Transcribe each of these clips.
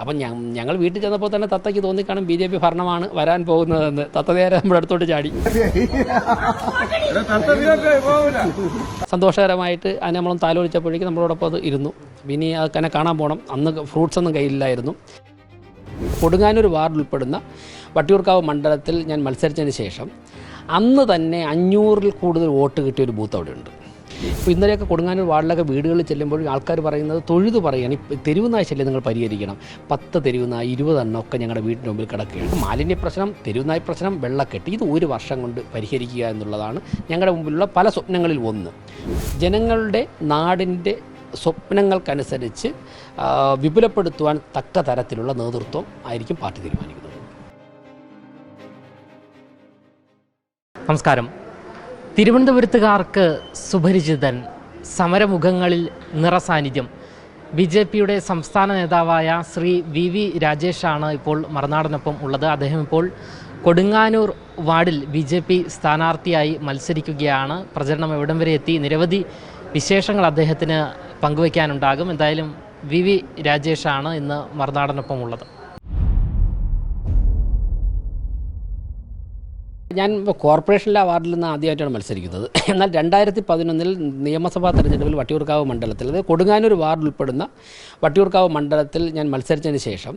അപ്പം ഞങ്ങൾ വീട്ടിൽ ചെന്നപ്പോൾ തന്നെ തത്തയ്ക്ക് തോന്നിക്കാണും ബി ജെ പി ഭരണമാണ് വരാൻ പോകുന്നതെന്ന്. തത്ത നേരെ നമ്മുടെ അടുത്തോട്ട് ചാടി. സന്തോഷകരമായിട്ട് അതിനെ നമ്മളൊന്ന് താലോലിച്ചപ്പോഴേക്കും നമ്മളോടൊപ്പം അത് ഇരുന്നു. ഇനി അതൊക്കെ കാണാൻ പോകണം അന്ന് ഫ്രൂട്ട്സ് ഒന്നും കയ്യിലില്ലായിരുന്നു. കൊടുങ്ങാനൂർ വാർഡ് ഉൾപ്പെടുന്ന വട്ടിയൂർക്കാവ് മണ്ഡലത്തിൽ ഞാൻ മത്സരിച്ചതിന് ശേഷം അന്ന് തന്നെ അഞ്ഞൂറിൽ കൂടുതൽ വോട്ട് കിട്ടിയ ഒരു ബൂത്ത് അവിടെ ഉണ്ട് ഇപ്പോൾ ഇന്നലെയൊക്കെ കൊടുങ്ങാനൂർ വാർഡിലൊക്കെ വീടുകളിൽ ചെല്ലുമ്പോൾ ആൾക്കാർ പറയുന്നത് തൊഴുത് പറയുകയാണ് ഇപ്പോൾ തെരുവ് ശല്യം നിങ്ങൾ പരിഹരിക്കണം. പത്ത് തെരുവുനായ ഇരുപതെണ്ണം ഒക്കെ ഞങ്ങളുടെ വീടിന്റെ മുമ്പിൽ കിടക്കുകയാണ്. മാലിന്യ പ്രശ്നം തെരുവുനായ പ്രശ്നം വെള്ളക്കെട്ട് ഇത് ഒരു വർഷം കൊണ്ട് പരിഹരിക്കുക എന്നുള്ളതാണ് ഞങ്ങളുടെ മുമ്പിലുള്ള പല സ്വപ്നങ്ങളിൽ ഒന്ന്. ജനങ്ങളുടെ നാടിന്റെ സ്വപ്നങ്ങൾക്കനുസരിച്ച് വിപുലപ്പെടുത്തുവാൻ തക്ക തരത്തിലുള്ള നേതൃത്വം ആയിരിക്കും പാർട്ടി തീരുമാനിക്കുന്നത്. നമസ്കാരം. തിരുവനന്തപുരത്തുകാർക്ക് സുപരിചിതൻ സമരമുഖങ്ങളിൽ നിറസാന്നിധ്യം. ബി ജെ പിയുടെ സംസ്ഥാന നേതാവായ ശ്രീ വി വി രാജേഷാണ് ഇപ്പോൾ മറുനാടനൊപ്പം ഉള്ളത്. അദ്ദേഹം ഇപ്പോൾ കൊടുങ്ങാനൂർ വാർഡിൽ ബി ജെ പി സ്ഥാനാർത്ഥിയായി മത്സരിക്കുകയാണ്. പ്രചരണം എവിടം വരെ എത്തി? നിരവധി വിശേഷങ്ങൾ അദ്ദേഹത്തിന് പങ്കുവയ്ക്കാനുണ്ടാകും. എന്തായാലും വി വി രാജേഷാണ് ഇന്ന് മറുനാടനൊപ്പം ഉള്ളത്. ഞാൻ കോർപ്പറേഷനിലെ അവാർഡിൽ നിന്ന് ആദ്യമായിട്ടാണ് മത്സരിക്കുന്നത്. എന്നാൽ രണ്ടായിരത്തി പതിനൊന്നിൽ നിയമസഭാ തെരഞ്ഞെടുപ്പിൽ വട്ടിയൂർക്കാവ് മണ്ഡലത്തിൽ അതായത് കൊടുങ്ങാനൂർ വാർഡ് ഉൾപ്പെടുന്ന വട്ടിയൂർക്കാവ് മണ്ഡലത്തിൽ ഞാൻ മത്സരിച്ചതിന് ശേഷം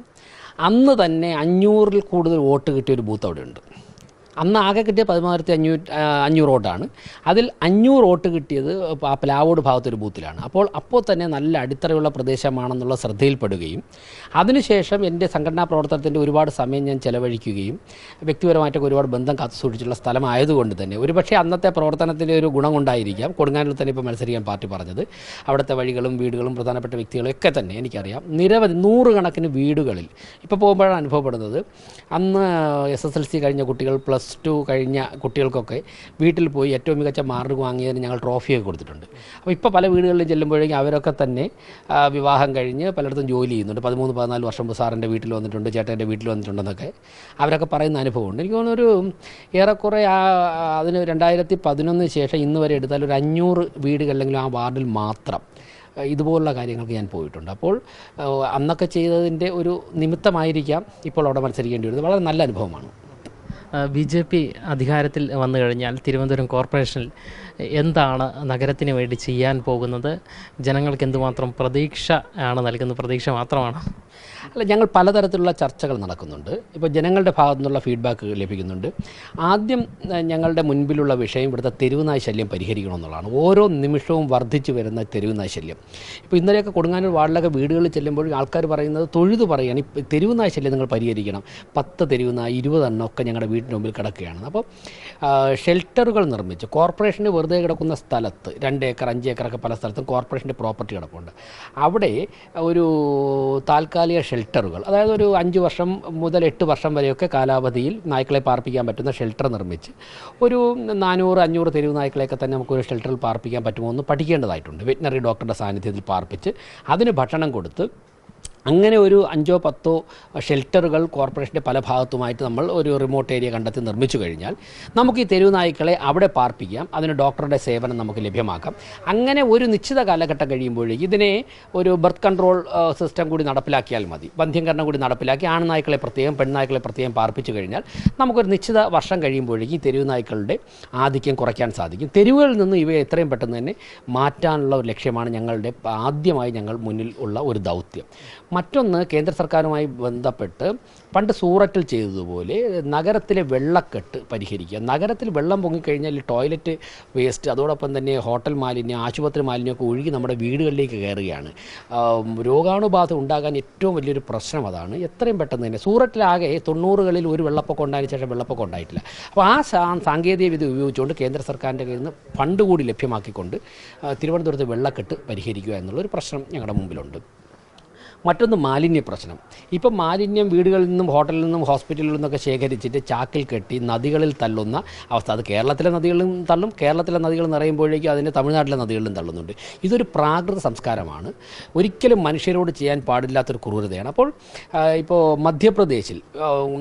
അന്ന് തന്നെ അഞ്ഞൂറിൽ കൂടുതൽ വോട്ട് കിട്ടിയ ഒരു ബൂത്ത് അവിടെ ഉണ്ട്. അന്ന് ആകെ കിട്ടിയ പതിമൂവായിരത്തി അഞ്ഞൂറ്റി അഞ്ഞൂറ് വോട്ടാണ്. അതിൽ അഞ്ഞൂറ് വോട്ട് കിട്ടിയത് പ്ലാവോട് ഭാഗത്തൊരു ബൂത്തിലാണ്. അപ്പോൾ അപ്പോൾ തന്നെ നല്ല അടിത്തറയുള്ള പ്രദേശമാണെന്നുള്ള ശ്രദ്ധയിൽപ്പെടുകയും അതിനുശേഷം എന്റെ സംഘടനാ പ്രവർത്തനത്തിന്റെ ഒരുപാട് സമയം ഞാൻ ചെലവഴിക്കുകയും വ്യക്തിപരമായിട്ടൊക്കെ ഒരുപാട് ബന്ധം കാത്തു സൂക്ഷിച്ചുള്ള സ്ഥലമായതുകൊണ്ട് തന്നെ. ഒരുപക്ഷെ അന്നത്തെ പ്രവർത്തനത്തിന്റെ ഒരു ഗുണം കൊണ്ടായിരിക്കാം കൊടുങ്ങാനിൽ തന്നെ ഇപ്പോൾ മത്സരിക്കാൻ പാർട്ടി പറഞ്ഞത്. അവിടുത്തെ വഴികളും വീടുകളും പ്രധാനപ്പെട്ട വ്യക്തികളും ഒക്കെ തന്നെ എനിക്കറിയാം. നിരവധി നൂറുകണക്കിന് വീടുകളിൽ ഇപ്പോൾ പോകുമ്പോഴാണ് അനുഭവപ്പെടുന്നത്. അന്ന് എസ് എസ് എൽ സി കഴിഞ്ഞ കുട്ടികൾ പ്ലസ് ടു കഴിഞ്ഞ കുട്ടികൾക്കൊക്കെ വീട്ടിൽ പോയി ഏറ്റവും മികച്ച മാർക്ക് വാങ്ങിയതിന് ഞങ്ങൾ ട്രോഫിയൊക്കെ കൊടുത്തിട്ടുണ്ട്. അപ്പോൾ ഇപ്പോൾ പല വീടുകളിലും ചെല്ലുമ്പോഴേക്കും അവരൊക്കെ തന്നെ വിവാഹം കഴിഞ്ഞ് പലയിടത്തും ജോലി ചെയ്യുന്നുണ്ട്. പതിമൂന്ന് പതിനാല് വർഷം സാറിന്റെ വീട്ടിൽ വന്നിട്ടുണ്ട് ചേട്ടന്റെ വീട്ടിൽ വന്നിട്ടുണ്ടെന്നൊക്കെ അവരൊക്കെ പറയുന്ന അനുഭവമുണ്ട്. എനിക്ക് തോന്നുന്നൊരു ഏറെക്കുറെ ആ അതിന് രണ്ടായിരത്തി പതിനൊന്നിന് ശേഷം ഇന്ന് വരെ എടുത്താൽ ഒരു അഞ്ഞൂറ് വീടുകളിലെങ്കിലും ആ വാർഡിൽ മാത്രം ഇതുപോലുള്ള കാര്യങ്ങൾക്ക് ഞാൻ പോയിട്ടുണ്ട്. അപ്പോൾ അന്നൊക്കെ ചെയ്തതിന്റെ ഒരു നിമിത്തമായിരിക്കാം ഇപ്പോൾ അവിടെ മത്സരിക്കേണ്ടി വരുന്നത്. വളരെ നല്ല അനുഭവമാണ്. ബി ജെ പി അധികാരത്തിൽ വന്നു കഴിഞ്ഞാൽ തിരുവനന്തപുരം കോർപ്പറേഷനിൽ എന്താണ് നഗരത്തിന് വേണ്ടി ചെയ്യാൻ പോകുന്നത്? ജനങ്ങൾക്ക് എന്തുമാത്രം പ്രതീക്ഷ ആണ് നൽകുന്നത്? പ്രതീക്ഷ മാത്രമാണ്. അല്ല ഞങ്ങൾ പലതരത്തിലുള്ള ചർച്ചകൾ നടക്കുന്നുണ്ട്. ഇപ്പോൾ ജനങ്ങളുടെ ഭാഗത്തു നിന്നുള്ള ഫീഡ്ബാക്ക് ലഭിക്കുന്നുണ്ട്. ആദ്യം ഞങ്ങളുടെ മുൻപിലുള്ള വിഷയം ഇവിടുത്തെ തെരുവുനായ ശല്യം പരിഹരിക്കണമെന്നുള്ളതാണ് ഓരോ നിമിഷവും വർദ്ധിച്ചു വരുന്ന തെരുവുനായ ശല്യം. ഇപ്പോൾ ഇന്നലെയൊക്കെ കൊടുങ്ങാനൂർ വാർഡിലൊക്കെ വീടുകളിൽ ചെല്ലുമ്പോൾ ആൾക്കാർ പറയുന്നത് തൊഴുതു പറയുകയാണ് ഈ തെരുവുനായ ശല്യം നിങ്ങൾ പരിഹരിക്കണം. പത്ത് തെരുവുനായ ഇരുപതെണ്ണം ഒക്കെ ഞങ്ങളുടെ വീടിന്റെ മുമ്പിൽ കിടക്കുകയാണ്. അപ്പോൾ ഷെൽട്ടറുകൾ നിർമ്മിച്ച്. കോർപ്പറേഷന് വെറുതെ കിടക്കുന്ന സ്ഥലത്ത് രണ്ട് ഏക്കർ അഞ്ച് ഏക്കറൊക്കെ പല സ്ഥലത്തും കോർപ്പറേഷന്റെ പ്രോപ്പർട്ടി കിടപ്പുണ്ട്. അവിടെ ഒരു താൽക്കാലിക ഷെൽട്ടറുകൾ അതായത് ഒരു അഞ്ച് വർഷം മുതൽ എട്ട് വർഷം വരെയൊക്കെ കാലാവധിയിൽ നായ്ക്കളെ പാർപ്പിക്കാൻ പറ്റുന്ന ഷെൽട്ടർ നിർമ്മിച്ച് ഒരു നാനൂറ് അഞ്ഞൂറ് തെരുവ് നായ്ക്കളെയൊക്കെ തന്നെ നമുക്കൊരു ഷെൽട്ടറിൽ പാർപ്പിക്കാൻ പറ്റുമോ എന്ന് പഠിക്കേണ്ടതായിട്ടുണ്ട്. വെറ്റിനറി ഡോക്ടറുടെ സാന്നിധ്യത്തിൽ പാർപ്പിച്ച് അതിന് ഭക്ഷണം കൊടുത്ത് അങ്ങനെ ഒരു അഞ്ചോ പത്തോ ഷെൽട്ടറുകൾ കോർപ്പറേഷന്റെ പല ഭാഗത്തുമായിട്ട് നമ്മൾ ഒരു റിമോട്ട് ഏരിയ കണ്ടെത്തി നിർമ്മിച്ചു കഴിഞ്ഞാൽ നമുക്ക് ഈ തെരുവ് നായ്ക്കളെ അവിടെ പാർപ്പിക്കാം അതിന് ഡോക്ടറുടെ സേവനം നമുക്ക് ലഭ്യമാക്കാം. അങ്ങനെ ഒരു നിശ്ചിത കാലഘട്ടം കഴിയുമ്പോഴേക്ക് ഇതിനെ ഒരു ബർത്ത് കൺട്രോൾ സിസ്റ്റം കൂടി നടപ്പിലാക്കിയാൽ മതി. ബന്ധ്യംകരണം കൂടി നടപ്പിലാക്കി ആൺനായ്ക്കളെ പ്രത്യേകം പെൺനായ്ക്കളെ പ്രത്യേകം പാർപ്പിച്ചു കഴിഞ്ഞാൽ നമുക്കൊരു നിശ്ചിത വർഷം കഴിയുമ്പോഴേക്കും ഈ തെരുവ് നായ്ക്കളുടെ ആധിക്യം കുറയ്ക്കാൻ സാധിക്കും. തെരുവുകളിൽ നിന്ന് ഇവയെ എത്രയും പെട്ടെന്ന് തന്നെ മാറ്റാനുള്ള ഒരു ലക്ഷ്യമാണ് ഞങ്ങളുടെ ആദ്യമായി ഞങ്ങൾ മുന്നിൽ ഉള്ള ഒരു ദൗത്യം. മറ്റൊന്ന് കേന്ദ്ര സർക്കാരുമായി ബന്ധപ്പെട്ട് പണ്ട് സൂററ്റിൽ ചെയ്തതുപോലെ നഗരത്തിലെ വെള്ളക്കെട്ട് പരിഹരിക്കുക. നഗരത്തിൽ വെള്ളം പൊങ്ങിക്കഴിഞ്ഞാൽ ടോയ്ലറ്റ് വേസ്റ്റ് അതോടൊപ്പം തന്നെ ഹോട്ടൽ മാലിന്യം ആശുപത്രി മാലിന്യമൊക്കെ ഒഴുകി നമ്മുടെ വീടുകളിലേക്ക് കയറുകയാണ്. രോഗാണുബാധ ഉണ്ടാകാൻ ഏറ്റവും വലിയൊരു പ്രശ്നം അതാണ്. എത്രയും പെട്ടെന്ന് തന്നെ സൂററ്റിലാകെ തൊണ്ണൂറുകളിൽ ഒരു വെള്ളപ്പൊക്കം ഉണ്ടായതിനു ശേഷം വെള്ളപ്പൊക്കം ഉണ്ടായിട്ടില്ല. അപ്പോൾ ആ സാങ്കേതിക വിദ്യ ഉപയോഗിച്ചുകൊണ്ട് കേന്ദ്ര സർക്കാരിന്റെ കയ്യിൽ നിന്ന് ഫണ്ട് കൂടി ലഭ്യമാക്കിക്കൊണ്ട് തിരുവനന്തപുരത്ത് വെള്ളക്കെട്ട് പരിഹരിക്കുക എന്നുള്ളൊരു പ്രശ്നം ഞങ്ങളുടെ മുമ്പിലുണ്ട്. മറ്റൊന്ന് മാലിന്യ പ്രശ്നം ഇപ്പം മാലിന്യം വീടുകളിൽ നിന്നും ഹോട്ടലിൽ നിന്നും ഹോസ്പിറ്റലിൽ നിന്നൊക്കെ ശേഖരിച്ചിട്ട് ചാക്കിൽ കെട്ടി നദികളിൽ തള്ളുന്ന അവസ്ഥ. അത് കേരളത്തിലെ നദികളിലും തള്ളും. കേരളത്തിലെ നദികൾ നിറയുമ്പോഴേക്കും അതിന്റെ തമിഴ്നാട്ടിലെ നദികളിലും തള്ളുന്നുണ്ട്. ഇതൊരു പ്രാകൃത സംസ്കാരമാണ്. ഒരിക്കലും മനുഷ്യരോട് ചെയ്യാൻ പാടില്ലാത്തൊരു ക്രൂരതയാണ്. അപ്പോൾ ഇപ്പോൾ മധ്യപ്രദേശിൽ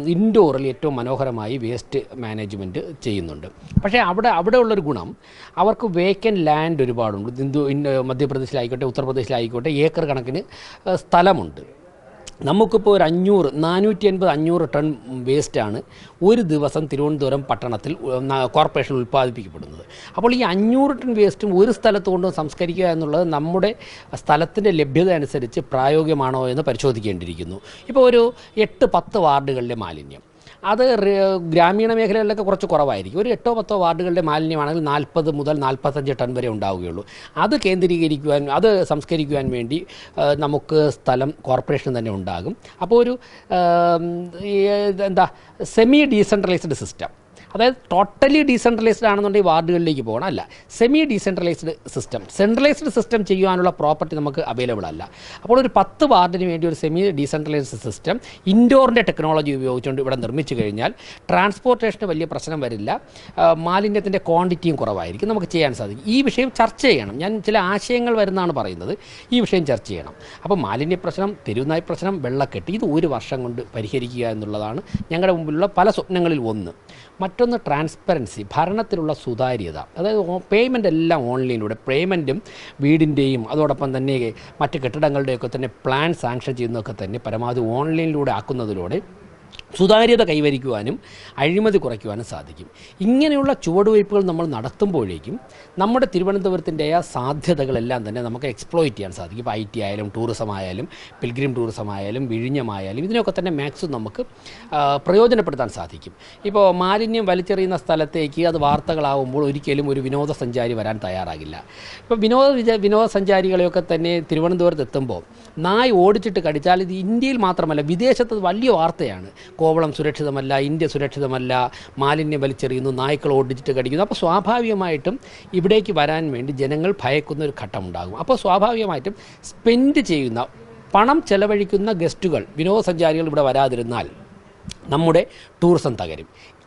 ഇൻഡോറിൽ ഏറ്റവും മനോഹരമായി വേസ്റ്റ് മാനേജ്മെന്റ് ചെയ്യുന്നുണ്ട്. പക്ഷേ അവിടെ അവിടെ ഉള്ളൊരു ഗുണം അവർക്ക് വേക്കൻ ലാൻഡ് ഒരുപാടുണ്ട്. ഹിന്ദു മധ്യപ്രദേശിലായിക്കോട്ടെ ഉത്തർപ്രദേശിലായിക്കോട്ടെ ഏക്കർ കണക്കിന് ആ, സ്ഥലമുണ്ട് നമുക്കിപ്പോൾ ഒരു അഞ്ഞൂറ് നാനൂറ്റി അൻപത് അഞ്ഞൂറ് ടൺ വേസ്റ്റാണ് ഒരു ദിവസം തിരുവനന്തപുരം പട്ടണത്തിൽ കോർപ്പറേഷൻ ഉൽപ്പാദിപ്പിക്കപ്പെടുന്നത്. അപ്പോൾ ഈ അഞ്ഞൂറ് ടൺ വേസ്റ്റും ഒരു സ്ഥലത്ത് കൊണ്ട് സംസ്കരിക്കുക എന്നുള്ളത് നമ്മുടെ സ്ഥലത്തിന്റെ ലഭ്യത അനുസരിച്ച് പ്രായോഗികമാണോ എന്ന് പരിശോധിക്കേണ്ടിയിരിക്കുന്നു. ഇപ്പോൾ ഒരു എട്ട് പത്ത് വാർഡുകളിലെ മാലിന്യം. അത് ഗ്രാമീണ മേഖലകളിലൊക്കെ കുറച്ച് കുറവായിരിക്കും. ഒരു എട്ടോ പത്തോ വാർഡുകളുടെ മാലിന്യമാണെങ്കിൽ നാൽപ്പത് മുതൽ നാൽപ്പത്തഞ്ച് ടൺ വരെ ഉണ്ടാവുകയുള്ളൂ. അത് കേന്ദ്രീകരിക്കുവാൻ അത് സംസ്കരിക്കുവാൻ വേണ്ടി നമുക്ക് സ്ഥലം കോർപ്പറേഷൻ തന്നെ ഉണ്ടാകും. അപ്പോൾ ഒരു എന്താ സെമി ഡീസെൻട്രലൈസ്ഡ് സിസ്റ്റം. അതായത് ടോട്ടലി ഡീസെൻട്രലൈസ്ഡ് ആണെന്നുണ്ടെങ്കിൽ വാർഡുകളിലേക്ക് പോകണം. അല്ല semi decentralised system centralised system ചെയ്യുവാനുള്ള പ്രോപ്പർട്ടി നമുക്ക് അവൈലബിൾ അല്ല. അപ്പോൾ ഒരു പത്ത് വാർഡിന് വേണ്ടി ഒരു സെമി ഡീസെൻട്രലൈസ്ഡ് സിസ്റ്റം ഇൻഡോറിന്റെ ടെക്നോളജി ഉപയോഗിച്ചുകൊണ്ട് ഇവിടെ നിർമ്മിച്ചു കഴിഞ്ഞാൽ ട്രാൻസ്പോർട്ടേഷന് വലിയ പ്രശ്നം വരില്ല. മാലിന്യത്തിന്റെ ക്വാണ്ടിറ്റിയും കുറവായിരിക്കും. നമുക്ക് ചെയ്യാൻ സാധിക്കും. ഈ വിഷയം ചർച്ച ചെയ്യണം. ഞാൻ ചില ആശയങ്ങൾ വരുന്നതാണ് പറയുന്നത്. ഈ വിഷയം ചർച്ച ചെയ്യണം. അപ്പോൾ മാലിന്യ പ്രശ്നം തെരുവുനായി പ്രശ്നം വെള്ളക്കെട്ട് ഇത് ഒരു വർഷം കൊണ്ട് പരിഹരിക്കുക എന്നുള്ളതാണ് ഞങ്ങളുടെ മുമ്പിലുള്ള പല സ്വപ്നങ്ങളിൽ ഒന്ന്. മറ്റൊന്ന് ട്രാൻസ്പെറൻസി ഭരണത്തിലുള്ള സുതാര്യത അതായത് പേയ്മെന്റ് എല്ലാം ഓൺലൈനിലൂടെ പേയ്മെന്റും വീടിന്റെയും അതോടൊപ്പം തന്നെ മറ്റ് കെട്ടിടങ്ങളുടെയൊക്കെ തന്നെ പ്ലാൻ സാങ്ഷൻ ചെയ്യുന്നതൊക്കെ തന്നെ പരമാവധി ഓൺലൈനിലൂടെ ആക്കുന്നതിലൂടെ സുതാര്യത കൈവരിക്കുവാനും അഴിമതി കുറയ്ക്കുവാനും സാധിക്കും. ഇങ്ങനെയുള്ള ചുവടുവയ്പ്പുകൾ നമ്മൾ നടത്തുമ്പോഴേക്കും നമ്മുടെ തിരുവനന്തപുരത്തിന്റെ ആ സാധ്യതകളെല്ലാം തന്നെ നമുക്ക് എക്സ്പ്ലോയിറ്റ് ചെയ്യാൻ സാധിക്കും. ഇപ്പോൾ ഐ ടി ആയാലും ടൂറിസം ആയാലും പിൽഗ്രിം ടൂറിസം ആയാലും വിഴിഞ്ഞമായാലും ഇതിനൊക്കെ തന്നെ മാക്സിമം നമുക്ക് പ്രയോജനപ്പെടുത്താൻ സാധിക്കും. ഇപ്പോൾ മാലിന്യം വലിച്ചെറിയുന്ന സ്ഥലത്തേക്ക് അത് വാർത്തകളാവുമ്പോൾ ഒരിക്കലും ഒരു വിനോദസഞ്ചാരി വരാൻ തയ്യാറാകില്ല. ഇപ്പോൾ വിനോദ വിനോദസഞ്ചാരികളെയൊക്കെ തന്നെ തിരുവനന്തപുരത്ത് എത്തുമ്പോൾ നായ് ഓടിച്ചിട്ട് കടിച്ചാൽ ഇത് ഇന്ത്യയിൽ മാത്രമല്ല വിദേശത്ത് വലിയ വാർത്തയാണ്. കോവളം സുരക്ഷിതമല്ല ഇന്ത്യ സുരക്ഷിതമല്ല മാലിന്യം വലിച്ചെറിയുന്നു നായ്ക്കൾ ഓടിച്ചിട്ട് കടിക്കുന്നു. അപ്പോൾ സ്വാഭാവികമായിട്ടും ഇവിടേക്ക് വരാൻ വേണ്ടി ജനങ്ങൾ ഭയക്കുന്ന ഒരു ഘട്ടമുണ്ടാകും. അപ്പോൾ സ്വാഭാവികമായിട്ടും സ്പെൻഡ് ചെയ്യുന്ന പണം ചെലവഴിക്കുന്ന ഗസ്റ്റുകൾ വിനോദസഞ്ചാരികൾ ഇവിടെ വരാതിരുന്നാൽ നമ്മുടെ ടൂറിസം തകരും.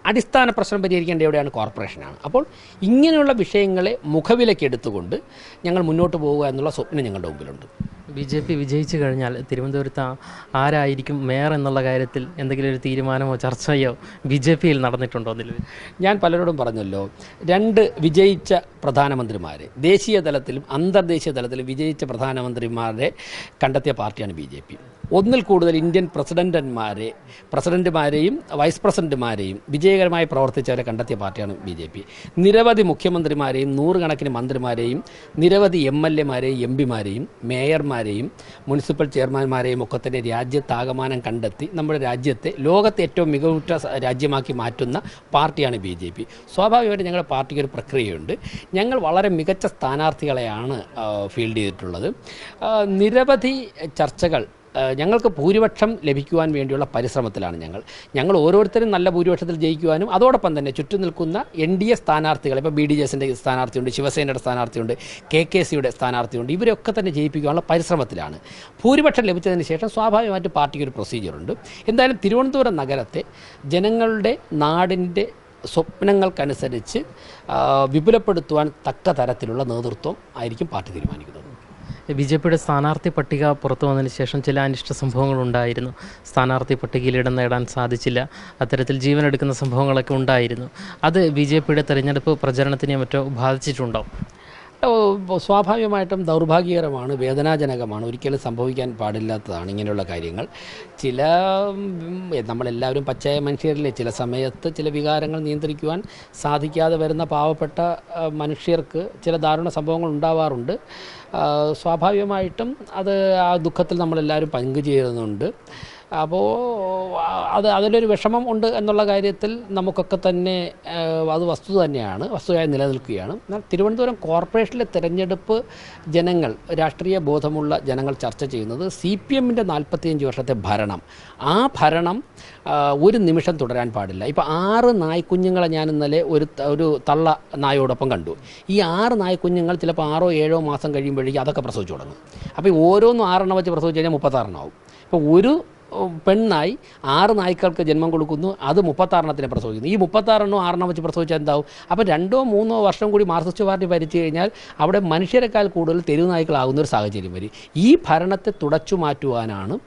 അടിസ്ഥാന പ്രശ്നം പരിഹരിക്കേണ്ട എവിടെയാണ്? കോർപ്പറേഷനാണ് അപ്പോൾ ഇങ്ങനെയുള്ള വിഷയങ്ങളെ മുഖവിലക്കെടുത്തുകൊണ്ട് ഞങ്ങൾ മുന്നോട്ട് പോവുക എന്നുള്ള സ്വപ്നം ഞങ്ങളുടെ മുമ്പിലുണ്ട്. ബി ജെ പി വിജയിച്ചു കഴിഞ്ഞാൽ തിരുവനന്തപുരത്ത് ആരായിരിക്കും മേയർ എന്നുള്ള കാര്യത്തിൽ എന്തെങ്കിലും ഒരു തീരുമാനമോ ചർച്ചയോ ബി ജെ പിയിൽ നടന്നിട്ടുണ്ടോ നിലവിൽ? ഞാൻ പലരോടും പറഞ്ഞല്ലോ രണ്ട് വിജയിച്ച പ്രധാനമന്ത്രിമാർ ദേശീയ തലത്തിലും അന്തർദേശീയ തലത്തിലും വിജയിച്ച പ്രധാനമന്ത്രിമാരെ കണ്ടെത്തിയ പാർട്ടിയാണ് ബി ജെ പി. ഒന്നിൽ കൂടുതൽ ഇന്ത്യൻ പ്രസിഡന്റന്മാരെ പ്രസിഡന്റുമാരെയും വൈസ് പ്രസിഡന്റുമാരെയും വിജയകരമായി പ്രവർത്തിച്ചവരെ കണ്ടെത്തിയ പാർട്ടിയാണ് ബി ജെ പി. നിരവധി മുഖ്യമന്ത്രിമാരെയും നൂറുകണക്കിന് മന്ത്രിമാരെയും നിരവധി എം എൽ എമാരെയും എം പിമാരെയും മേയർമാരെയും മുനിസിപ്പൽ ചെയർമാൻമാരെയും ഒക്കെ തന്നെ രാജ്യത്താകമാനം കണ്ടെത്തി നമ്മുടെ രാജ്യത്തെ ലോകത്തെ ഏറ്റവും മികവുറ്റ രാജ്യമാക്കി മാറ്റുന്ന പാർട്ടിയാണ് ബി ജെ പി. സ്വാഭാവികമായിട്ട് ഞങ്ങളുടെ പാർട്ടിക്ക് ഒരു പ്രക്രിയയുണ്ട്. ഞങ്ങൾ വളരെ മികച്ച സ്ഥാനാർത്ഥികളെയാണ് ഫീൽഡ് ചെയ്തിട്ടുള്ളത്. നിരവധി ചർച്ചകൾ ഞങ്ങൾക്ക് ഭൂരിപക്ഷം ലഭിക്കുവാൻ വേണ്ടിയുള്ള പരിശ്രമത്തിലാണ് ഞങ്ങൾ. ഞങ്ങൾ ഓരോരുത്തരും നല്ല ഭൂരിപക്ഷത്തിൽ ജയിക്കുവാനും അതോടൊപ്പം തന്നെ ചുറ്റും നിൽക്കുന്ന എൻ ഡി എ സ്ഥാനാർത്ഥികൾ ഇപ്പോൾ ബി ഡി ജെ എസിന്റെ സ്ഥാനാർത്ഥിയുണ്ട് ശിവസേനയുടെ സ്ഥാനാർത്ഥിയുണ്ട് കെ കെ സിയുടെ സ്ഥാനാർത്ഥിയുണ്ട് ഇവരൊക്കെ തന്നെ ജയിപ്പിക്കാനുള്ള പരിശ്രമത്തിലാണ്. ഭൂരിപക്ഷം ലഭിച്ചതിന് ശേഷം സ്വാഭാവികമായിട്ട് പാർട്ടിക്ക് ഒരു പ്രൊസീജിയറുണ്ട് എന്തായാലും തിരുവനന്തപുരം നഗരത്തെ ജനങ്ങളുടെ നാടിന്റെ സ്വപ്നങ്ങൾക്കനുസരിച്ച് വിപുലപ്പെടുത്തുവാൻ തക്ക തരത്തിലുള്ള നേതൃത്വം ആയിരിക്കും പാർട്ടി തീരുമാനിക്കുന്നത്. ബി ജെ പിയുടെ സ്ഥാനാർത്ഥി പട്ടിക പുറത്തു വന്നതിന് ശേഷം ചില അനിഷ്ട സംഭവങ്ങൾ ഉണ്ടായിരുന്നു. സ്ഥാനാർത്ഥി പട്ടികയിൽ ഇടം നേടാൻ സാധിച്ചില്ല. അത്തരത്തിൽ ജീവനെടുക്കുന്ന സംഭവങ്ങളൊക്കെ ഉണ്ടായിരുന്നു. അത് ബി ജെ പിയുടെ തെരഞ്ഞെടുപ്പ് പ്രചരണത്തിനെ മറ്റോ ബാധിച്ചിട്ടുണ്ടോ? സ്വാഭാവികമായിട്ടും ദൗർഭാഗ്യകരമാണ് വേദനാജനകമാണ്. ഒരിക്കലും സംഭവിക്കാൻ പാടില്ലാത്തതാണ് ഇങ്ങനെയുള്ള കാര്യങ്ങൾ. ചില നമ്മളെല്ലാവരും പച്ചയ മനുഷ്യരിലെ ചില സമയത്ത് ചില വികാരങ്ങൾ നിയന്ത്രിക്കുവാൻ സാധിക്കാതെ വരുന്ന പാവപ്പെട്ട മനുഷ്യർക്ക് ചില ദാരുണ സംഭവങ്ങൾ ഉണ്ടാവാറുണ്ട്. സ്വാഭാവികമായിട്ടും അത് ആ ദുഃഖത്തിൽ നമ്മളെല്ലാവരും പങ്കുചേരുന്നുണ്ട്. അപ്പോൾ അത് അതിലൊരു വിഷമം ഉണ്ട് എന്നുള്ള കാര്യത്തിൽ നമുക്കൊക്കെ തന്നെ അത് വസ്തുത തന്നെയാണ് വസ്തുവായി നിലനിൽക്കുകയാണ്. എന്നാൽ തിരുവനന്തപുരം കോർപ്പറേഷനിലെ തിരഞ്ഞെടുപ്പ് ജനങ്ങൾ രാഷ്ട്രീയ ബോധമുള്ള ജനങ്ങൾ ചർച്ച ചെയ്യുന്നത് സി പി എമ്മിന്റെ നാൽപ്പത്തിയഞ്ച് വർഷത്തെ ഭരണം. ആ ഭരണം ഒരു നിമിഷം തുടരാൻ പാടില്ല. ഇപ്പോൾ ആറ് നായ്ക്കുഞ്ഞുങ്ങളെ ഞാൻ ഇന്നലെ ഒരു ഒരു തള്ള നായോടൊപ്പം കണ്ടു. ഈ ആറ് നായ്ക്കുഞ്ഞുങ്ങൾ ചിലപ്പോൾ ആറോ ഏഴോ മാസം കഴിയുമ്പോഴേക്കും അതൊക്കെ പ്രസവിച്ചു തുടങ്ങും. അപ്പോൾ ഓരോന്നും ആറെണ്ണം വെച്ച് പ്രസവിച്ച് കഴിഞ്ഞാൽ മുപ്പത്താറെണ്ണമാവും ഇപ്പോൾ ഒരു ഉം, പെണ്ണായി ആറ് നായ്ക്കൾക്ക് ജന്മം കൊടുക്കുന്നു അത് മുപ്പത്താറെണ്ണത്തിനെ പ്രസവിക്കുന്നു. ഈ മുപ്പത്താറെണ്ണോ ആറെണ്ണം വെച്ച് പ്രസവിച്ചാൽ എന്താവും? അപ്പോൾ രണ്ടോ മൂന്നോ വർഷം കൂടി മാർക്സിസ്റ്റ് പാർട്ടി ഭരിച്ചു കഴിഞ്ഞാൽ അവിടെ മനുഷ്യരെക്കാൾ കൂടുതൽ തെരുവ് നായ്ക്കളാകുന്ന ഒരു സാഹചര്യം വരും. ഈ ഭരണത്തെ തുടച്ചു മാറ്റുവാനാണ്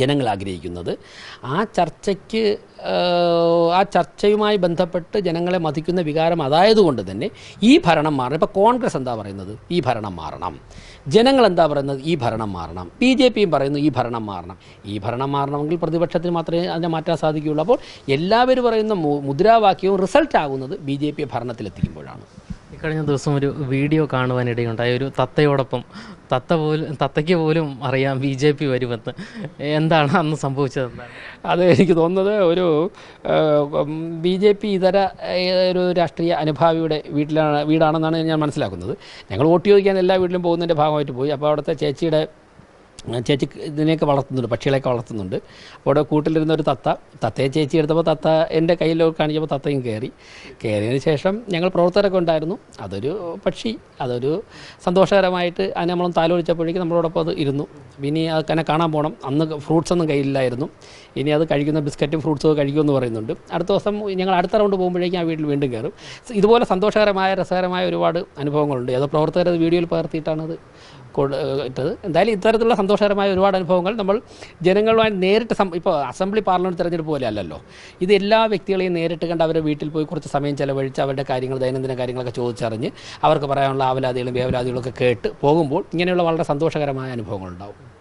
ജനങ്ങൾ ആഗ്രഹിക്കുന്നത്. ആ ചർച്ചയ്ക്ക് ആ ചർച്ചയുമായി ബന്ധപ്പെട്ട് ജനങ്ങളെ മതിക്കുന്ന വികാരം അതായതുകൊണ്ട് തന്നെ ഈ ഭരണം മാറണം. ഇപ്പോൾ കോൺഗ്രസ് എന്താ പറയുന്നത്? ഈ ഭരണം മാറണം. ജനങ്ങൾ എന്താ പറയുന്നത്? ഈ ഭരണം മാറണം. ബി ജെ പിയും പറയുന്നു ഈ ഭരണം മാറണം. ഈ ഭരണം മാറണമെങ്കിൽ പ്രതിപക്ഷത്തിന് മാത്രമേ അതിനെ മാറ്റാൻ സാധിക്കുകയുള്ളൂ. അപ്പോൾ എല്ലാവരും പറയുന്ന മുദ്രാവാക്യവും റിസൾട്ട് ആകുന്നത് ബി ജെ പി ഭരണത്തിലെത്തിക്കുമ്പോഴാണ്. ഇക്കഴിഞ്ഞ ദിവസം ഒരു വീഡിയോ കാണുവാനിടയുണ്ടായ ഒരു തത്തയോടൊപ്പം തത്ത പോലും തത്തയ്ക്ക് പോലും അറിയാം ബി ജെ പി വരുമെന്ന്. എന്താണ് അന്ന് സംഭവിച്ചത്? അത് എനിക്ക് തോന്നുന്നത് ഒരു ബി ജെ പി ഇതര ഒരു രാഷ്ട്രീയ അനുഭാവിയുടെ വീട്ടിലാണ് വീടാണെന്നാണ് ഞാൻ മനസ്സിലാക്കുന്നത്. ഞങ്ങൾ വോട്ട് ചോദിക്കാൻ എല്ലാ വീട്ടിലും പോകുന്നതിന്റെ ഭാഗമായിട്ട് പോയി. അപ്പോൾ അവിടുത്തെ ചേച്ചിയുടെ ചേച്ചി ഇതിനെയൊക്കെ വളർത്തുന്നുണ്ട് പക്ഷികളെയൊക്കെ വളർത്തുന്നുണ്ട്. അവിടെ കൂട്ടിലിരുന്ന ഒരു തത്ത തത്തയെ ചേച്ചി എടുത്തപ്പോൾ തത്ത എന്റെ കയ്യിൽ കാണിച്ചപ്പോൾ തത്തയും കയറി കയറിയതിന് ശേഷം ഞങ്ങൾ പ്രവർത്തകരൊക്കെ ഉണ്ടായിരുന്നു. അതൊരു പക്ഷി അതൊരു സന്തോഷകരമായിട്ട് അതിനെ നമ്മളൊന്ന് താലോലിച്ചപ്പോഴേക്കും നമ്മളോടൊപ്പം അത് ഇരുന്നു. ഇനി അതിനെ കാണാൻ പോകണം അന്ന് ഫ്രൂട്ട്സ് ഒന്നും കയ്യിലില്ലായിരുന്നു. ഇനി അത് കഴിക്കുന്ന ബിസ്ക്കറ്റും ഫ്രൂട്ട്സും ഒക്കെ കഴിക്കുമെന്ന് പറയുന്നുണ്ട്. അടുത്ത ദിവസം ഞങ്ങൾ അടുത്ത റൗണ്ട് പോകുമ്പോഴേക്കും ആ വീട്ടിൽ വീണ്ടും കയറും. ഇതുപോലെ സന്തോഷകരമായ രസകരമായ ഒരുപാട് അനുഭവങ്ങളുണ്ട്. ഏതോ പ്രവർത്തകർ അത് വീഡിയോയിൽ പകർത്തിയിട്ടാണ് അത് ഇട്ടത്. എന്തായാലും ഇത്തരത്തിലുള്ള സന്തോഷകരമായ ഒരുപാട് അനുഭവങ്ങൾ നമ്മൾ ജനങ്ങളുമായി നേരിട്ട് സം ഇപ്പോൾ അസംബ്ലി പാർലമെന്റ് തിരഞ്ഞെടുപ്പ് പോലെ അല്ലല്ലോ. ഇത് എല്ലാ വ്യക്തികളെയും നേരിട്ട് കണ്ട് അവരുടെ വീട്ടിൽ പോയി കുറച്ച് സമയം ചിലവഴിച്ച് അവരുടെ കാര്യങ്ങൾ ദൈനംദിന കാര്യങ്ങളൊക്കെ ചോദിച്ചറിഞ്ഞ് അവർക്ക് പറയാനുള്ള ആവലാതികളും വേവലാതികളൊക്കെ കേട്ട് പോകുമ്പോൾ ഇങ്ങനെയുള്ള വളരെ സന്തോഷകരമായ അനുഭവങ്ങളുണ്ടാവും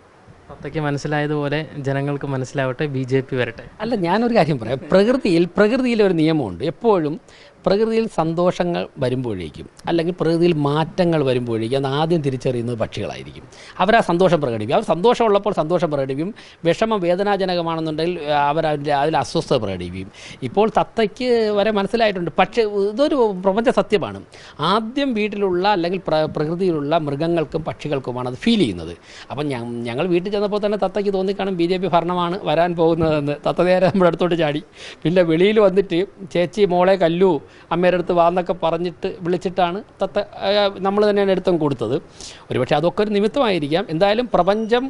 അത്തയ്ക്ക് മനസ്സിലായതുപോലെ ജനങ്ങൾക്ക് മനസ്സിലാവട്ടെ ബി ജെ പി വരട്ടെ. അല്ല ഞാനൊരു കാര്യം പറയാം. പ്രകൃതിയിൽ പ്രകൃതിയിൽ ഒരു നിയമമുണ്ട്. എപ്പോഴും പ്രകൃതിയിൽ സന്തോഷങ്ങൾ വരുമ്പോഴേക്കും അല്ലെങ്കിൽ പ്രകൃതിയിൽ മാറ്റങ്ങൾ വരുമ്പോഴേക്കും അത് ആദ്യം തിരിച്ചറിയുന്നത് പക്ഷികളായിരിക്കും. അവർ ആ സന്തോഷം പ്രകടിപ്പിക്കും. അവർ സന്തോഷമുള്ളപ്പോൾ സന്തോഷം പ്രകടിപ്പിക്കും. വിഷമം വേദനാജനകമാണെന്നുണ്ടെങ്കിൽ അവർ അതിന്റെ അതിൽ അസ്വസ്ഥത പ്രകടിപ്പിക്കും. ഇപ്പോൾ തത്തയ്ക്ക് വരെ മനസ്സിലായിട്ടുണ്ട്. പക്ഷേ ഇതൊരു പ്രപഞ്ച സത്യമാണ്. ആദ്യം വീട്ടിലുള്ള അല്ലെങ്കിൽ പ്ര പ്രകൃതിയിലുള്ള മൃഗങ്ങൾക്കും പക്ഷികൾക്കുമാണ് അത് ഫീൽ ചെയ്യുന്നത്. അപ്പം ഞങ്ങൾ വീട്ടിൽ ചെന്നപ്പോൾ തന്നെ തത്തയ്ക്ക് തോന്നിക്കാണും ബി ജെ പി ഭരണമാണ് വരാൻ പോകുന്നതെന്ന്. തത്ത നേരെ നമ്മുടെ അടുത്തോട്ട് ചാടി. പിന്നെ വെളിയിൽ വന്നിട്ട് ചേച്ചി മോളെ കല്ലു അമ്മയുടെ അടുത്ത് വാന്നൊക്കെ പറഞ്ഞിട്ട് വിളിച്ചിട്ടാണ് തത്ത നമ്മൾ തന്നെയാണ് എടുത്തും കൊടുത്തത്. ഒരുപക്ഷെ അതൊക്കെ ഒരു നിമിത്തമായിരിക്കാം. എന്തായാലും പ്രപഞ്ചം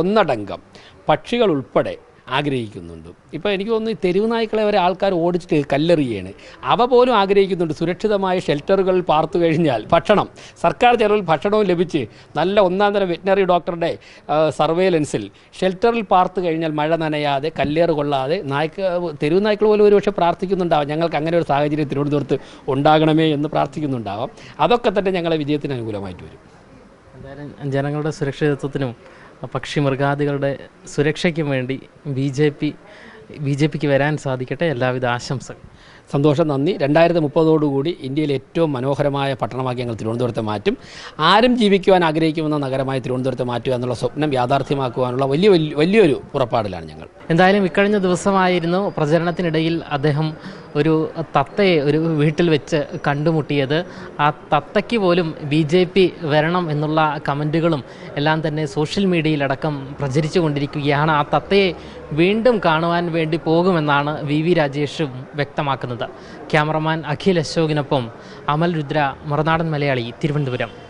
ഒന്നടങ്കം പക്ഷികൾ ഉൾപ്പെടെ ആഗ്രഹിക്കുന്നുണ്ട്. ഇപ്പോൾ എനിക്ക് തോന്നുന്നു ഈ തെരുവ് നായ്ക്കളെ വരെ ആൾക്കാർ ഓടിച്ചിട്ട് കല്ലെറിയാണ്. അവ പോലും ആഗ്രഹിക്കുന്നുണ്ട് സുരക്ഷിതമായ ഷെൽട്ടറുകൾ പാർത്തു കഴിഞ്ഞാൽ ഭക്ഷണം. സർക്കാർ ചെലവിൽ ഭക്ഷണവും ലഭിച്ച് നല്ല ഒന്നാം തരം വെറ്റിനറി ഡോക്ടറുടെ സർവേലൻസിൽ ഷെൽട്ടറിൽ പാർത്തു കഴിഞ്ഞാൽ മഴ നനയാതെ കല്ലേറ് കൊള്ളാതെ നായ്ക്ക തെരുവ് നായ്ക്കൾ പോലും ഒരുപക്ഷെ പ്രാർത്ഥിക്കുന്നുണ്ടാവാം. ഞങ്ങൾക്ക് അങ്ങനെ ഒരു സാഹചര്യം തിരുവനന്തപുരത്ത് ഉണ്ടാകണമേ എന്ന് പ്രാർത്ഥിക്കുന്നുണ്ടാവാം. അതൊക്കെ തന്നെ ഞങ്ങളെ വിജയത്തിന് അനുകൂലമായിട്ട് വരും. എന്തായാലും ജനങ്ങളുടെ സുരക്ഷിതത്വത്തിനും പക്ഷി മൃഗാദികളുടെ സുരക്ഷയ്ക്കും വേണ്ടി B J P B J പിക്ക് വരാൻ സാധിക്കട്ടെ. എല്ലാവിധ ആശംസകൾ. സന്തോഷം നന്ദി. രണ്ടായിരത്തി മുപ്പതോടുകൂടി ഇന്ത്യയിലെ ഏറ്റവും മനോഹരമായ പട്ടണമാക്കി ഞങ്ങൾ തിരുവനന്തപുരത്തെ മാറ്റും. ആരും ജീവിക്കുവാൻ ആഗ്രഹിക്കുമെന്ന നഗരമായി തിരുവനന്തപുരത്തെ മാറ്റുക എന്നുള്ള സ്വപ്നം യാഥാർത്ഥ്യമാക്കുവാനുള്ള വലിയ വലിയ- വലിയൊരു പുറപ്പാടിലാണ് ഞങ്ങൾ. എന്തായാലും ഇക്കഴിഞ്ഞ ദിവസമായിരുന്നു പ്രചരണത്തിനിടയിൽ അദ്ദേഹം ഒരു തത്തയെ ഒരു വീട്ടിൽ വെച്ച് കണ്ടുമുട്ടിയത്. ആ തത്തയ്ക്ക് പോലും ബി ജെ പി വരണം എന്നുള്ള കമന്റുകളും എല്ലാം തന്നെ സോഷ്യൽ മീഡിയയിലടക്കം പ്രചരിച്ചു കൊണ്ടിരിക്കുകയാണ്. ആ തത്തയെ വീണ്ടും കാണുവാൻ വേണ്ടി പോകുമെന്നാണ് വി വി രാജേഷും വ്യക്തമാക്കുന്നത്. ക്യാമറമാൻ അഖിൽ അശോകിനൊപ്പം അമൽ രുദ്ര മറുനാടൻ മലയാളി തിരുവനന്തപുരം.